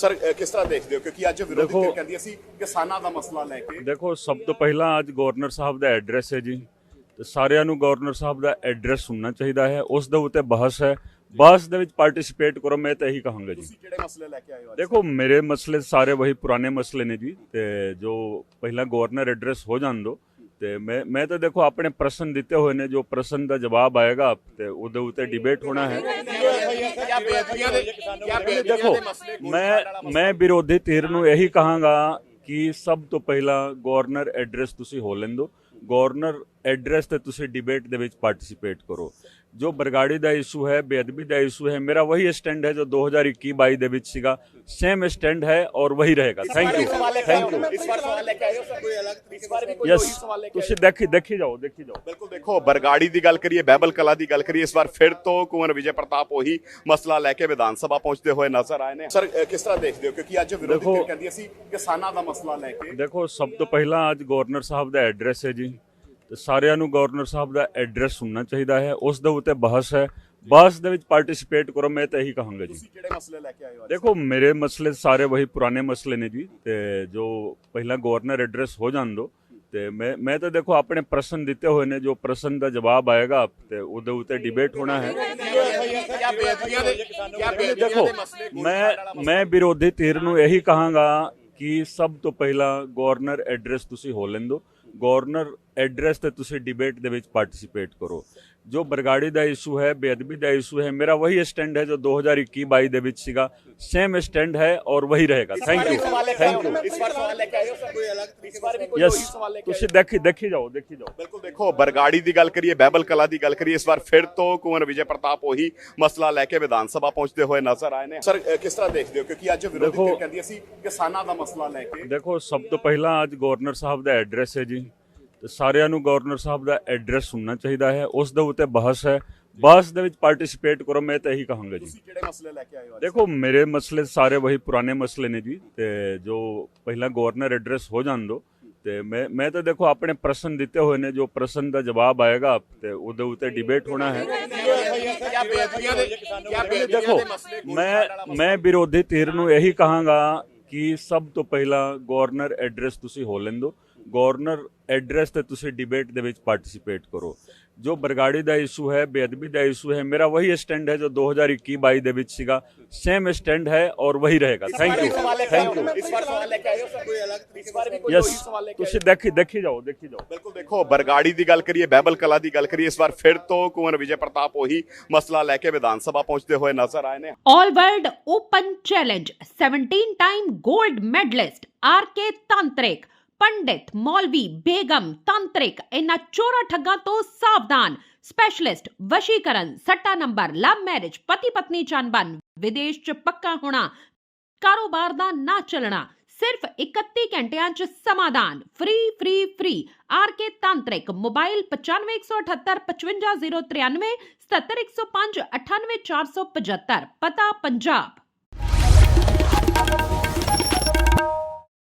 Sir ਕਿਸ ਤਰ੍ਹਾਂ ਦੇਖਦੇ ਹੋ? ਕਿਉਂਕਿ ਅੱਜ ਵਿਰੋਧੀ ਧਿਰ ਕਹਿੰਦੀ ਅਸੀਂ ਕਿਸਾਨਾਂ ਦਾ ਮਸਲਾ ਲੈ ਕੇ ਦੇਖੋ ਸਭ ਤੋਂ ਪਹਿਲਾਂ ਅੱਜ ਗਵਰਨਰ ਸਾਹਿਬ ਦਾ ਐਡਰੈਸ ਹੈ ਜੀ। ਤੇ ਸਾਰਿਆਂ ਨੂੰ ਗਵਰਨਰ ਸਾਹਿਬ ਦਾ ਐਡਰੈਸ ਸੁਣਨਾ ਚਾਹੀਦਾ ਹੈ। ਉਸ ਦੇ ਉੱਤੇ ਬਹਿਸ ਹੈ। ਬਹਿਸ ਦੇ ਵਿੱਚ ਪਾਰਟਿਸਿਪੇਟ ਕਰੋ ਮੈਂ ਤਾਂ ਇਹੀ ਕਹਾਂਗਾ ਜੀ। ਤੁਸੀਂ ਕਿਹੜੇ ਮਸਲੇ ਲੈ ਕੇ ਆਏ ਹੋ? ਦੇਖੋ ਮੇਰੇ ਮਸਲੇ ਸਾਰੇ ਵਹੀ ਪੁਰਾਣੇ ਮਸਲੇ ਨੇ ਜੀ। ਤੇ ਜੋ ਪਹਿਲਾਂ ਗਵਰਨਰ ਐਡਰੈਸ ਹੋ ਜਾਣ ਦੋ ਤੇ ਮੈਂ ਮੈਂ ਤਾਂ ਦੇਖੋ ਆਪਣੇ ਪ੍ਰਸ਼ਨ ਦਿੱਤੇ ਹੋਏ ਨੇ, ਜੋ ਪ੍ਰਸ਼ਨ ਦਾ ਜਵਾਬ ਆਏਗਾ, ਤੇ ਉਹਦੇ ਉੱਤੇ ਡਿਬੇਟ ਹੋਣਾ ਹੈ। ਦੇਖੋ, ਮੈਂ ਮੈਂ ਵਿਰੋਧੀ ਧਿਰ ਨੂੰ ਇਹੀ ਕਹਾਂਗਾ ਕਿ ਸਭ ਤੋਂ ਪਹਿਲਾਂ ਗਵਰਨਰ ਐਡਰੈਸ ਤੁਸੀਂ ਹੋ ਲੈਂਦੋ। ਗਵਰਨਰ ਐਡਰੈਸ ਤੇ ਤੁਸੀਂ ਡਿਬੇਟ ਦੇ ਵਿੱਚ ਪਾਰਟਿਸਿਪੇਟ ਕਰੋ। ਜੋ ਬਰਗਾੜੀ ਦਾ ਇਸ਼ੂ ਹੈ ਬੇਅਦਬੀ ਦਾ ਇਸ਼ੂ ਹੈ ਮੇਰਾ ਵਹੀ ਸਟੈਂਡ ਹੈ ਜੋ 2021 22 ਦੇ ਵਿੱਚ ਸੀਗਾ। ਸੇਮ ਸਟੈਂਡ ਹੈ ਔਰ ਵਹੀ ਰਹੇਗਾ। ਥੈਂਕ ਯੂ ਥੈਂਕ ਯੂ ਇਸ ਵਾਰ ਸਵਾਲ ਲੈ ਕੇ ਹੋ ਸਰ। ਕੋਈ ਅਲੱਗ ਇਸ ਵਾਰ ਵੀ ਕੋਈ ਉਹੀ ਸਵਾਲ ਲੈ ਕੇ ਤੁਸੀਂ ਦੇਖੀ ਦੇਖੀ ਜਾਓ ਦੇਖੀ ਜਾਓ। ਬਿਲਕੁਲ ਦੇਖੋ ਬਰਗਾੜੀ ਦੀ ਗੱਲ ਕਰੀਏ ਬਹਿਬਲ ਕਲਾ ਦੀ ਗੱਲ ਕਰੀਏ ਇਸ ਵਾਰ ਫਿਰ ਤੋਂ ਕੁੰਵਰ ਵਿਜੇ ਪ੍ਰਤਾਪ ਉਹੀ ਮਸਲਾ ਲੈ ਕੇ ਵਿਧਾਨ ਸਭਾ ਪਹੁੰਚਦੇ ਹੋਏ ਨਜ਼ਰ ਆਏ ਨੇ। ਸਰ ਕਿਸ ਤਰ੍ਹਾਂ ਦੇਖਦੇ ਹੋ? ਕਿਉਂਕਿ ਅੱਜ ਵਿਰੋਧੀ ਧਿਰ ਕਹਿੰਦੀ ਅਸੀਂ ਕਿਸਾਨਾਂ ਦਾ ਮਸਲਾ ਲੈ ਕੇ ਦੇਖੋ ਸਭ ਤੋਂ ਪਹਿਲਾਂ ਅੱਜ ਗਵਰਨਰ ਸਾਹਿਬ ਦਾ ਐਡਰੈਸ ਹੈ ਜੀ। ਤੇ ਸਾਰਿਆਂ ਨੂੰ ਗਵਰਨਰ ਸਾਹਿਬ ਦਾ ਐਡਰੈਸ ਸੁਣਨਾ ਚਾਹੀਦਾ ਹੈ। ਉਸ ਦੇ ਉੱਤੇ ਬਹਿਸ ਹੈ। ਬਹਿਸ ਦੇ ਵਿੱਚ ਪਾਰਟਿਸਿਪੇਟ ਕਰੋ ਮੈਂ ਤਾਂ ਇਹੀ ਕਹਾਂਗਾ ਜੀ। ਤੁਸੀਂ ਕਿਹੜੇ ਮਸਲੇ ਲੈ ਕੇ ਆਏ ਹੋ? ਦੇਖੋ ਮੇਰੇ ਮਸਲੇ ਸਾਰੇ ਵਹੀ ਪੁਰਾਣੇ ਮਸਲੇ ਨੇ ਜੀ ਤੇ ਜੋ ਪਹਿਲਾਂ ਗਵਰਨਰ ਐਡਰੈਸ ਹੋ ਜਾਣ ਦੋ ਤੇ ਮੈਂ ਮੈਂ ਤਾਂ ਦੇਖੋ ਆਪਣੇ ਪ੍ਰਸ਼ਨ ਦਿੱਤੇ ਹੋਏ ਨੇ ਜੋ ਪ੍ਰਸ਼ਨ ਦਾ ਜਵਾਬ ਆਏਗਾ ਤੇ ਉਹਦੇ ਉੱਤੇ ਡਿਬੇਟ ਹੋਣਾ ਹੈ। ਦੇਖੋ ਮੈਂ ਮੈਂ ਵਿਰੋਧੀ ਧਿਰ ਨੂੰ ਇਹੀ ਕਹਾਂਗਾ ਕਿ ਸਭ ਤੋਂ ਪਹਿਲਾਂ ਗਵਰਨਰ ਐਡਰੈਸ ਤੁਸੀਂ ਹੋ ਲੈਂਦੋ ਗਵਰਨਰ ਐਡਰੈਸ ਤੇ ਤੁਸੀਂ ਡਿਬੇਟ ਦੇ ਵਿੱਚ ਪਾਰਟਿਸਿਪੇਟ ਕਰੋ। ਜੋ ਬਰਗਾੜੀ ਦਾ ਇਸ਼ੂ ਹੈ ਬੇਅਦਬੀ ਦਾ ਇਸ਼ੂ ਹੈ ਮੇਰਾ ਵਹੀ ਸਟੈਂਡ ਹੈ ਜੋ 2021 22 ਦੇ ਵਿੱਚ ਸੀਗਾ। ਸੇਮ ਸਟੈਂਡ ਹੈ ਔਰ ਵਹੀ ਰਹੇਗਾ। ਥੈਂਕ ਯੂ ਥੈਂਕ ਯੂ ਇਸ ਵਾਰ ਸਵਾਲ ਲੈ ਕੇ ਹੋ ਸਰ ਕੋਈ ਅਲੱਗ ਇਸ ਵਾਰ ਵੀ ਕੋਈ ਉਹੀ ਸਵਾਲ ਲੈ ਕੇ ਤੁਸੀਂ ਦੇਖੀ ਦੇਖੀ ਜਾਓ ਦੇਖੀ ਜਾਓ। ਬਿਲਕੁਲ ਦੇਖੋ ਬਰਗਾੜੀ ਦੀ ਗੱਲ ਕਰੀਏ ਬਹਿਬਲ ਕਲਾ ਦੀ ਗੱਲ ਕਰੀਏ ਇਸ ਵਾਰ ਫਿਰ ਤੋਂ ਕੁੰਵਰ ਵਿਜੇ ਪ੍ਰਤਾਪ ਉਹੀ ਮਸਲਾ ਲੈ ਕੇ ਵਿਧਾਨ ਸਭਾ ਪਹੁੰਚਦੇ ਹੋਏ ਨਜ਼ਰ ਆਏ ਨੇ। ਸਰ ਕਿਸ ਤਰ੍ਹਾਂ ਦੇਖਦੇ ਹੋ? ਕਿਉਂਕਿ ਅੱਜ ਵਿਰੋਧੀ ਧਿਰ ਕਹਿੰਦੀ ਅਸੀਂ ਕਿਸਾਨਾਂ ਦਾ ਮਸਲਾ ਲੈ ਕੇ ਦੇਖੋ ਸਭ ਤੋਂ ਪਹਿਲਾਂ ਅੱਜ ਗਵਰਨਰ ਸਾਹਿਬ ਦਾ ਐਡਰੈਸ ਹੈ ਜੀ। ਤੇ ਸਾਰਿਆਂ ਨੂੰ ਗਵਰਨਰ ਸਾਹਿਬ ਦਾ ਐਡਰੈਸ ਸੁਣਨਾ ਚਾਹੀਦਾ ਹੈ। ਉਸ ਦੇ ਉੱਤੇ ਬਹਿਸ ਹੈ। ਬਹਿਸ ਦੇ ਵਿੱਚ ਪਾਰਟਿਸਿਪੇਟ ਕਰੋ ਮੈਂ ਤਾਂ ਇਹੀ ਕਹਾਂਗਾ ਜੀ। ਤੁਸੀਂ ਕਿਹੜੇ ਮਸਲੇ ਲੈ ਕੇ ਆਏ ਹੋ? ਦੇਖੋ ਮੇਰੇ ਮਸਲੇ ਸਾਰੇ ਵਹੀ ਪੁਰਾਣੇ ਮਸਲੇ ਨੇ ਜੀ ਤੇ ਜੋ ਪਹਿਲਾਂ ਗਵਰਨਰ ਐਡਰੈਸ ਹੋ ਜਾਣ ਦੋ ਤੇ ਮੈਂ ਮੈਂ ਤਾਂ ਦੇਖੋ ਆਪਣੇ ਪ੍ਰਸ਼ਨ ਦਿੱਤੇ ਹੋਏ ਨੇ ਜੋ ਪ੍ਰਸ਼ਨ ਦਾ ਜਵਾਬ ਆਏਗਾ ਤੇ ਉਹਦੇ ਉੱਤੇ ਡਿਬੇਟ ਹੋਣਾ ਹੈ। ਦੇਖੋ ਮੈਂ ਮੈਂ ਵਿਰੋਧੀ ਧਿਰ ਨੂੰ ਇਹੀ ਕਹਾਂਗਾ ਕਿ ਸਭ ਤੋਂ ਪਹਿਲਾਂ ਗਵਰਨਰ ਐਡਰੈਸ ਤੁਸੀਂ ਹੋ ਲੈਂਦੋ ਗਵਰਨਰ ਐਡਰੈਸ ਤੇ ਤੁਸੀਂ ਡਿਬੇਟ ਦੇ ਵਿੱਚ ਪਾਰਟਿਸਿਪੇਟ ਕਰੋ ਜੋ ਬਰਗਾੜੀ ਦਾ ਇਸ਼ੂ ਹੈ ਬੇਅਦਬੀ ਦਾ ਇਸ਼ੂ ਹੈ ਮੇਰਾ ਵਹੀ ਸਟੈਂਡ ਹੈ ਜੋ 2021 22 ਦੇ ਵਿੱਚ ਸੀਗਾ ਸੇਮ ਸਟੈਂਡ ਹੈ ਔਰ ਵਹੀ ਰਹੇਗਾ ਥੈਂਕ ਯੂ ਥੈਂਕ ਯੂ ਇਸ ਵਾਰ ਸਵਾਲ ਲੈ ਕੇ ਆਏ ਹੋ ਸਰ ਕੋਈ ਅਲੱਗ ਇਸ ਵਾਰ ਵੀ ਕੋਈ ਯਸ ਉਹੀ ਸਵਾਲ ਲੈ ਕੇ ਆਏ ਤੁਸੀਂ ਦੇਖੀ ਦੇਖੀ ਜਾਓ ਦੇਖੀ ਜਾਓ ਬਿਲਕੁਲ ਦੇਖੋ ਬਰਗਾੜੀ ਦੀ ਗੱਲ ਕਰੀਏ ਬਹਿਬਲ ਕਲਾ ਦੀ ਗੱਲ ਕਰੀਏ ਇਸ ਵਾਰ ਫਿਰ ਤੋਂ ਕੁੰਵਰ ਵਿਜੇ ਪ੍ਰਤਾਪ ਉਹੀ ਮਸਲਾ ਲੈ ਕੇ ਵਿਧਾਨ ਸਭਾ ਪਹੁੰਚਦੇ ਹੋਏ ਨਜ਼ਰ ਆਏ ਨੇ All World Open Challenge 17 time gold medalist RK Tantrik ਪੰਡਿਤ ਮੌਲਵੀ ਬੇਗਮ ਤੰਤਰਿਕ ਇਹਨਾਂ ਚੋਰਾ ਠੱਗਾਂ ਤੋਂ ਸਾਵਧਾਨ ਸਪੈਸ਼ਲਿਸਟ ਵਸ਼ੀਕਰਨ ਸੱਟਾ ਨੰਬਰ ਲਵ ਮੈਰਿਜ ਪਤੀ ਪਤਨੀ ਚੰਬਨ ਵਿਦੇਸ਼ ਚ ਪੱਕਾ ਹੋਣਾ ਕਾਰੋਬਾਰ ਦਾ ਨਾ ਚੱਲਣਾ ਸਿਰਫ 31 ਘੰਟਿਆਂ ਚ ਸਮਾਧਾਨ ਫ੍ਰੀ ਫ੍ਰੀ ਫ੍ਰੀ ਆਰਕੇ ਤਾਂਤਰਿਕ ਮੋਬਾਈਲ 9518 55093 77105 98475 ਪਤਾ ਪੰਜਾਬ